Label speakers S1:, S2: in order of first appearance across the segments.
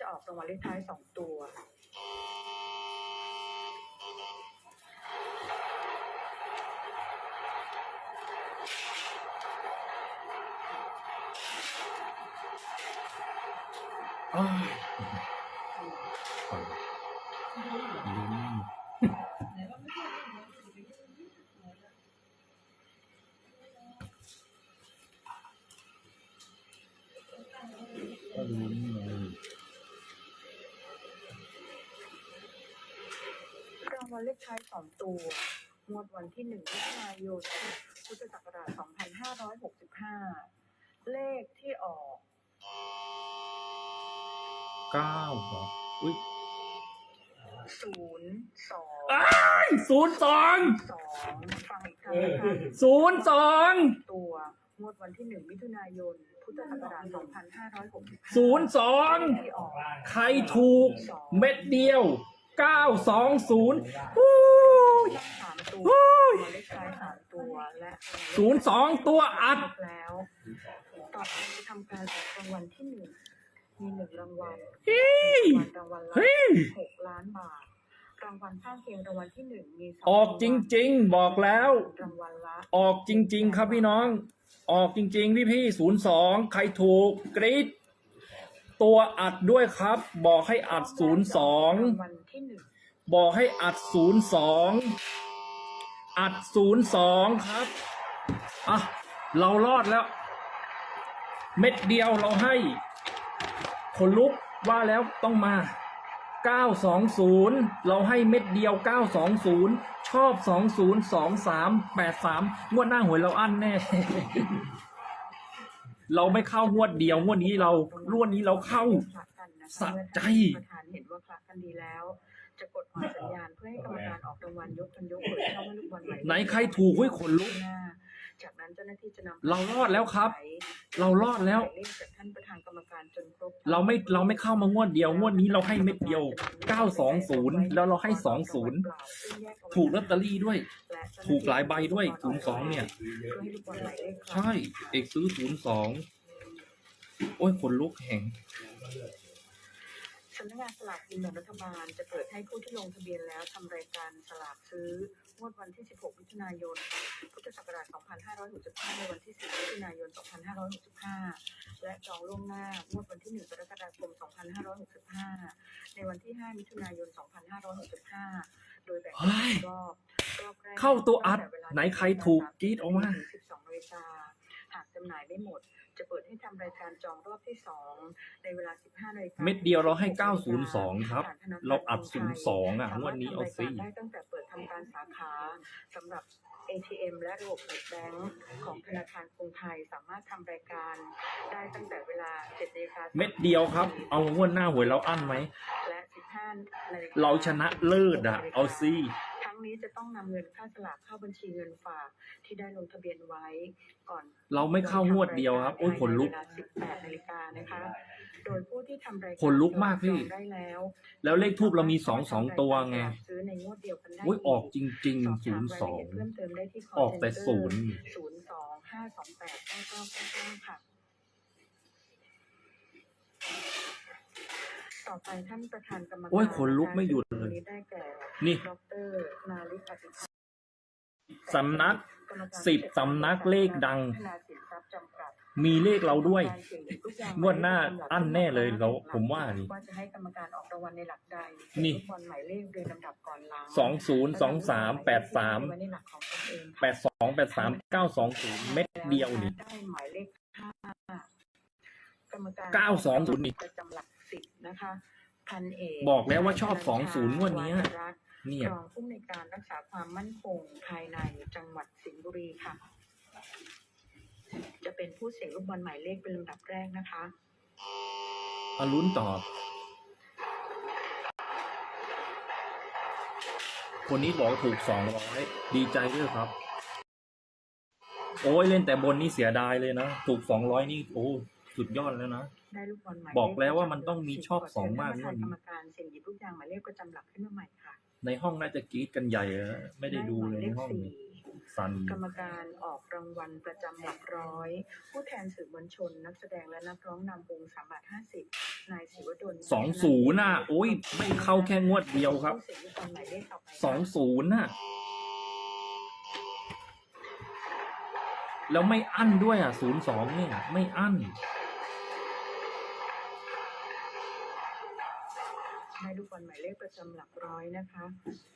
S1: จะออกรางวัลเลขท้ายสองตัว
S2: อ้ยลุ้นก็ลุ้น
S1: ขท้ายสองตัวงวดวันที่หนึ่งมิถุนายนพุทธศักราช 2565 เลขที่ออก
S2: เก้าเหรออุ้ย
S1: ศูนย์สอง
S2: ศูนย์สอง
S1: สองฟังอีกครั้งนะคะ
S2: ศูนย์สอง
S1: ตัวงวดวันที่หนึ่งมิถุนายน พุทธศักราช 2565
S2: ศูนย์สอง
S1: เลขที่ออก
S2: ใครถูกเม็ดเดียว เก้าสองศูนย์อู้ย
S1: สามตัว
S2: โอ้ย
S1: เลขท้ายสามตัวและ
S2: ศูนย์สองตัวอัด
S1: ครบแล้วต่อไปจะทำการออกรางวัลที่หนึ่งมีหนึ่งรางวัล
S2: เฮ้ย
S1: รางวัลละ
S2: เฮ้ย
S1: หกล้านบาทรางวัลข้างเคียงรางวัลที่หนึ่งมีสง
S2: ออกจริง ๆ บอกแล้ว
S1: รางวัลละ
S2: ออกจริง ๆ ครับพี่น้อง ออกจริง ๆ พี่พี่ศูนย์สองใครถูกกรี๊ด ตัวอัดด้วยครับ บอกให้อัดศูนย์สอ
S1: ง
S2: บอกให้อัดศูนย์สองอัดศูนย์สองครับอะเรารอดแล้ว เม็ดเดียวเราให้คนลุกว่าแล้วต้องมา 920 เราให้เม็ดเดียว 920 ชอบ 20 23 83 งวดหน้าหวยเราอั้นแน่ เราไม่เข้างวดเดียวงวดนี้เรางวดนี้เราเข้า
S1: คละกันนะคะ
S2: สะใจ
S1: เมื่อประธานเห็นว่าคละกันดีแล้ว จะกดอ่อนสัญญาณเพื่อให้กรรมการออกรางวัลยกกันยกเปิดเข้าให้ลูกบอลใหม่
S2: ไหนใครถูกเฮ้ยขนลุก
S1: หน้าจากนั้นเจ้าหน้าที่จะนำ
S2: เรารอดแล้วครับ เรารอดแล้ว
S1: หมายเลขจากท่านประธานกรรมการจนครบ
S2: เราไม่เราไม่เข้ามางวดเดียว งวดนี้เราให้เม็ดเดียว 920 แล้วเราให้ 20 ถูกลอตเตอรี่ด้วย ถูกหลายใบด้วย02เนี่ย ใช่ เอกซื้อ02โอ้ยขนลุกแห่ง
S1: สำนักงานสลากกินแบ่งรัฐบาลจะเปิดให้ผู้ที่ลงทะเบียนแล้วทำรายการสลากซื้องวดวันที่ 16 มิถุนายน พุทธศักราช 2565 ในวันที่ 10 มิถุนายน 2565 และจองล่วงหน้างวดวันที่ 1 กรกฎาคม 2565 ในวันที่ 5 มิถุนายน 2565 โดยแบ่ง
S2: เฮ้
S1: เป็น
S2: ย
S1: รอบรอบแรก
S2: เข้าตัวอัด
S1: ตั้งแวลา
S2: ไหนใครถูกกรี๊ดออกมา
S1: ถึง12นาฬิกาหากจำหน่ายไม่หมด จะเปิดให้ทำรายการจองรอบที่ 2 ในเวลา 15นาฬิกา
S2: เม็ดเดียวเราให้ 902 ครับ เราอัด 02 อะงวดนี้เอาสิ
S1: สมรถทำรยการได้ตั้งแต่เปิดทำการสาขาสำหรับ ATM และระบบเปิดแบงก์ของธนาคารกรุงไทยสามารถทำรายการได้ตั้งแต่เวลา7นาฬิกา
S2: เม็ดเดียวครับ เอางวดหน้าหวยเราอั้นไหม
S1: และ 15นาฬิกา
S2: เราชนะเลิศอะ เอาสิ
S1: ทั้ง นี้จะต้องนำเงินค่าสลากเข้าบัญชีเงินฝากที่ได้ลงทะเบียนไว้ ก่อน
S2: เราไม่เข้างวดเดียวครับ โอ้ยขนลุก
S1: ภายในเวลา18นาฬิกานะคะ โดยผู้ที่ทำรายการ
S2: ขนลุกมากพี่
S1: จองได้แล้ว
S2: แล้วเลขทูบเรามีสองสองตัวไง
S1: ซื้อในงวดเดียวกันได้
S2: อุ้ยออกจริง
S1: สอบ
S2: ๆศู
S1: ถาม
S2: นย์
S1: ราย
S2: ส
S1: ละ
S2: อง
S1: เอียดเพิ่มเติมได้ที่ call
S2: ออกแต่
S1: center
S2: ศูนย์
S1: ศูนย์สองห้าสองแปดเก้าเก้าเก้าเก้าค่ะต่อไปท่านประธานกรรมการ
S2: โอ้ยขนลุกไม่หยุดเลย
S1: นี้ได้แก่
S2: นี่
S1: ดรนาลิปฏิภา
S2: สำนัก
S1: กรรมการ
S2: สิบสำนักเลขดัง
S1: พัฒนาสินทรัพย์จำกัด
S2: มีเลขเราด้วย
S1: การเสี่ยงหยิบลูกยาง
S2: งวดหน้าอั้นแน่เลยเราผมว่านี่
S1: ว่าจะให้กรรมการออกรางวัลในหลักใด
S2: นี่
S1: ลูกบอลหมายเลขเรียงลำดับก่อนหลัง
S2: สองศูนย์สองสามแปดสาม
S1: ไว้ในหลักของตนเองค่ะ
S2: แปดสองแปดสามเก้าสองศูนย์เม็ดเดียวนี่
S1: ได้หมายเลขห้ากรรมการ
S2: เก้าสองศูนย์นี่
S1: ประจำหลักสิบนะคะพันเอก
S2: บอกแล้วว่าชอบ20งวดเนี้ย
S1: วัรัตน์
S2: เนี่ย
S1: รองผู้อำนวยการรักษาความมั่นคงภายในจังหวัดสิงห์บุรีค่ะ จะเป็นผู้เสี่ยงลูกบอลหมายเลขเป็นลำดับแรกนะคะ
S2: อาลุ้นต่อคนนี้บอกถูกสองร้อยดีใจด้วยครับ โอ้ยเล่นแต่บนนี่เสียดายเลยนะ ถูกสองร้อยนี่โอ้สุดยอดแล้วนะ
S1: ได้ลูกบอลหมาย
S2: บอกแล้วว่ามันต้องมีชอบสองมาก
S1: ขอเชิญ
S2: งวดนี้
S1: ท่านประธานกรรมการเสี่ยงหยิบลูกยางหมายเลขประจำหลักขึ้นมาใหม่ค่ะ
S2: ในห้องน่าจะกรี๊ดกันใหญ่เลยนะไม่ได้ดูเลยในห้อง
S1: ได้หมาย
S2: นี้
S1: เลขสี่
S2: สัน
S1: กรรมการออกรางวัลประจำหลักร้อย ผู้แทนสื่อมวลชน นักแสดงและนักร้องนำวงสามบาทห้าสิบนายศิวดล
S2: สองศูนย์น่ะโอ้ยไม่เข้าแค่งวดเดียวครับ
S1: ผู้เสียงลูกบอลหมายเลขต่อไปค่ะ
S2: สองศูนย์น่ะแล้วไม่อั้นด้วยอะศูนย์สองเนี่ยไม่อั้น
S1: นายลูกบอลหมายเลขประจำหลักร้อยนะคะ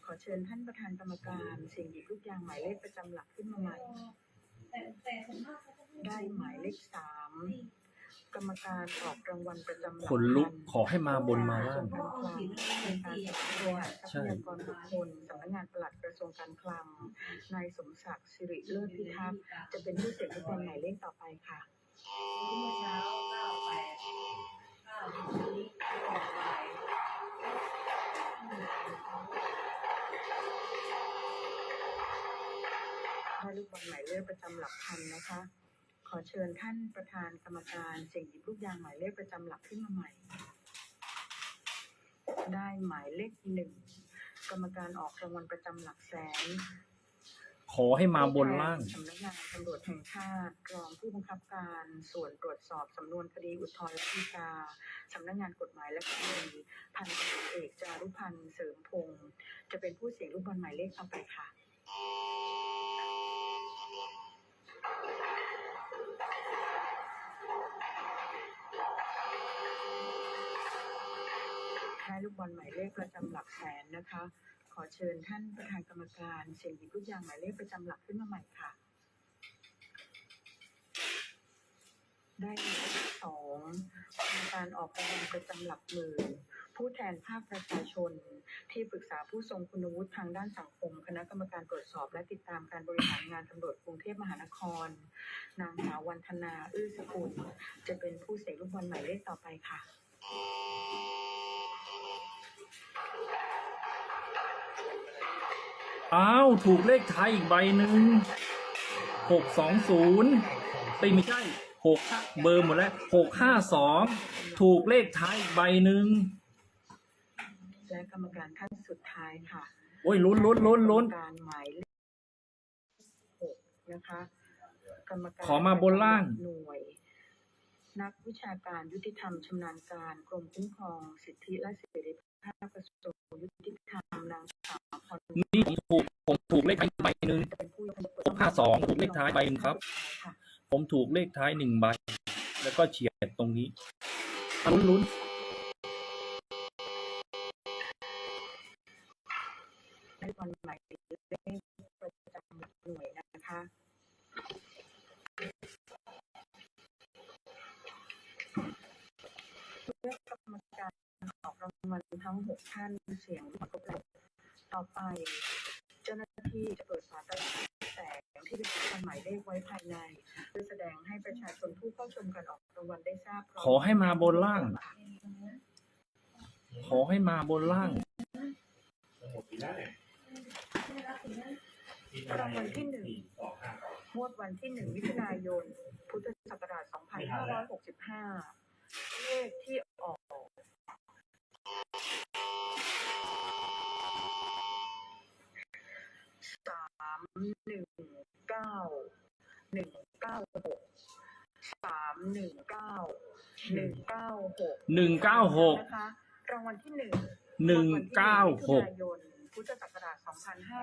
S1: ขอเชิญท่านประธานกรรมการเสียงหยิบลูกยางหมายเลขประจำหลักขึ้นมาใหม่
S3: แต่แต่ส่วนมากเขาจะมี
S1: ได้หมายเลขสามกรรมการออกรางวัลประจำหลัก
S2: ขนลุก
S1: พั
S2: ขอให้มาบนมา
S1: กระทร
S2: ล่าวง
S1: งการคลังองค์การสำรวจทรัพยากรบุคคลสำนักงานปลัดกระทรวงการคลังนายสมศักดิ์สิริเลิศพิทักษ์จะเป็นผู้เสียงลูกบอลหมายเลขต่อไปค่ะ
S3: เมื่อเช้าเก้าแปดเเล
S1: ขประจำหลักพันนะคะ ขอเชิญท่านประธานกรรมการเสี่ยงหยิบลูกยางหมายเลขประจำหลักขึ้นมาใหม่ ได้หมายเลขหนึ่งกรรมการออกรางวัลประจำหลักแสน
S2: ขอให้มาบนล่าง
S1: สำนักงานตำรวจแห่งชาติรองผู้บังคับการส่วนตรวจสอบสำนวนคดีอุทธรณ์และฎีกาสำนักงานกฎหมายและคดีพันตำรวจเอกจารุพันธ์เสริมพงศ์จะเป็นผู้เสียงลูกบอลหมายเลขต่อไปค่ะ ได้ลูกบอลหมายเลขประจำหลักแสนนะคะ ขอเชิญท่านประธานกรรมการเสียงหยิบลูกยางหมายเลขประจำหลักขึ้นมาใหม่ค่ะ ได้หมายเลขสองกรรมการออกรางวัลประจำหลักหมื่น ผู้แทนภาคประชาชน ที่ปรึกษาผู้ทรงคุณวุฒิทางด้านสังคม คณะกรรมการตรวจสอบ และติดตามการบริหารงานตำรวจกรุงเทพมหานคร นางสาววันธนาอื้อสกุลจะเป็นผู้เสียงลูกบอลหมายเลขต่อไปค่ะ
S2: อ้าวถูกเลขท้ายอีกใบหนึ่งหกสองศูนย์ตีไม่ใช่หกเบอร์หมดแล้วหกห้าสองถูกเลขท้ายอีกใบหนึ่ง
S1: และกรรมการท่านสุดท้ายค่ะ
S2: โอ้ยลุ้นลุ้นลุ้นลุ้น
S1: กรรมการหมายเลขหกนะคะ กรรมการ
S2: ขอมาบนล่าง
S1: หน่วย นักวิชาการยุติธรรมชำนาญการกรมคุ้มครองสิทธิและเสรีภาพกระทรวงยุติธรรมนางสาวพร
S2: นี่ผมถูกผมถูกเลขท้ายอีกใบหนึ่ง
S1: จะเป็นผู้ยกมือ
S2: หกห้าสองถูกเลขท้ายใบหนึ่งครับ
S1: ค่ะ
S2: ผมถูกเลขท้ายหนึ่งใบ แล้วก็เฉียดตรงนี้อะลุ้นลุ้น
S1: ในวันหมายเลขประจำหลักหน่วยนะคะเพื่อกรรมการออกรางวัลทั้งหกท่านเสียงครบแล้วต่อไป เจ้าหน้าที่จะเปิดฝาตลับแสงที่เป็นรางวัลหมายเลขไว้ภายในเพื่อแสดงให้ประชาชนผู้เข้าชมการออกรางวัลได้ทราบพร้ม
S2: ขอให้มาบนล่าง ขอให้มาบนล่าง
S1: รางวัลที่หนึ่งงวดวันที่หนึ่งมิถุนายน พุทธศักราช 2565 เลขที่ออกสามหนึ่งเก้าหนึ่งเก้าหกสามหนึ่งเก้าหนึ่งเก้าหก
S2: หนึ่งเก้าหก
S1: นะคะรางวัลที่หนึ่ง
S2: หนึ่งเก้าหก
S1: มิถุนายน พุทธศักราช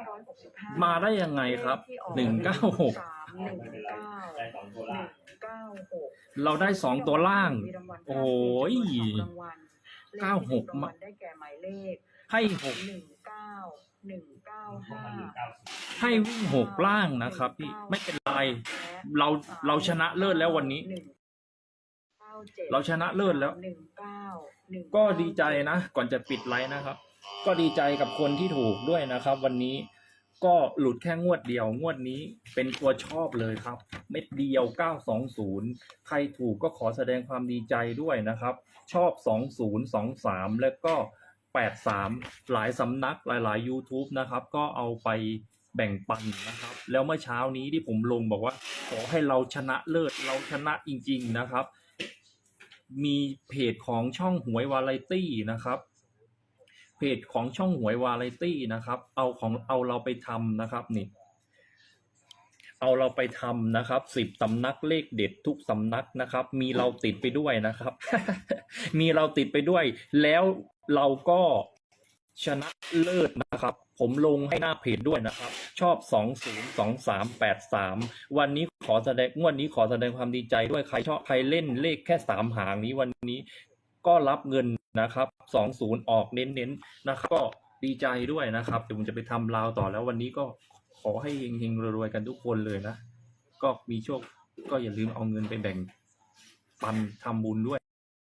S1: 2565
S2: มาได้ยังไงครับหนึ่งเก้าหก
S1: สามหนึ่งเก้าหนึ่งเก้าหก
S2: เราได้สองตัวล่าง
S1: มีรางวัล
S2: โอ้ย
S1: รางวัล
S2: เก้าหก
S1: เลขที่ถูรางวัลได้แก่หมายเลข
S2: ให้หก
S1: หนึ่งเก้าหนึ่งเก้าห้า
S2: ให้วิ่งหกล่างนะครับพี่ ไม่เป็นไร เราเราชนะเลิศแล้ววันนี้
S1: หงก้จ็ด
S2: เราชนะเลิศแล้ว
S1: หนึ่งเก้าหนึ่ง
S2: ก็ดีใจนะ ก่อนจะปิดไลฟ์นะครับ ก็ดีใจกับคนที่ถูกด้วยนะครับ วันนี้ก็หลุดแค่งวดเดียว งวดนี้เป็นตัวชอบเลยครับ เม็ดเดียว 920 ใครถูกก็ขอแสดงความดีใจด้วยนะครับ ชอบ 2023 แล้วก็ 83 หลายสำนักหลายๆ YouTube นะครับ ก็เอาไปแบ่งปันนะครับ แล้วเมื่อเช้านี้ที่ผมลงบอกว่า ขอให้เราชนะเลิศเราชนะจริง ๆ นะครับ มีเพจของช่องหวยวาไรตี้นะครับ จของช่องหวยวาไรตี้นะครับ เอาของเอาเราไปทำนะครับนี่ เอาเราไปทำนะครับสิบสำนักเลขเด็ดทุกสำนักนะครับ มีเราติดไปด้วยนะครับ มีเราติดไปด้วย แล้วเราก็ชนะเลิศนะครับ ผมลงให้หน้าเพจด้วยนะครับ ชอบสองศูนย์สองสามแปดสามวันนี้ขอแสดงงวดนี้ขอแสดงความดีใจด้วยใครชอบใครเล่นเลขแค่สามหางนี้วันนี้ ก็รับเงินนะครับสองศูนย์ออกเน้นๆนะครับก็ดีใจด้วยนะครับเดี๋ยวผมจะไปทำราวต่อแล้ววันนี้ก็ขอให้เฮงๆรวยๆกันทุกคนเลยนะ ก็มีโชคก็อย่าลืมเอาเงินไปแบ่งปันทำบุญด้วย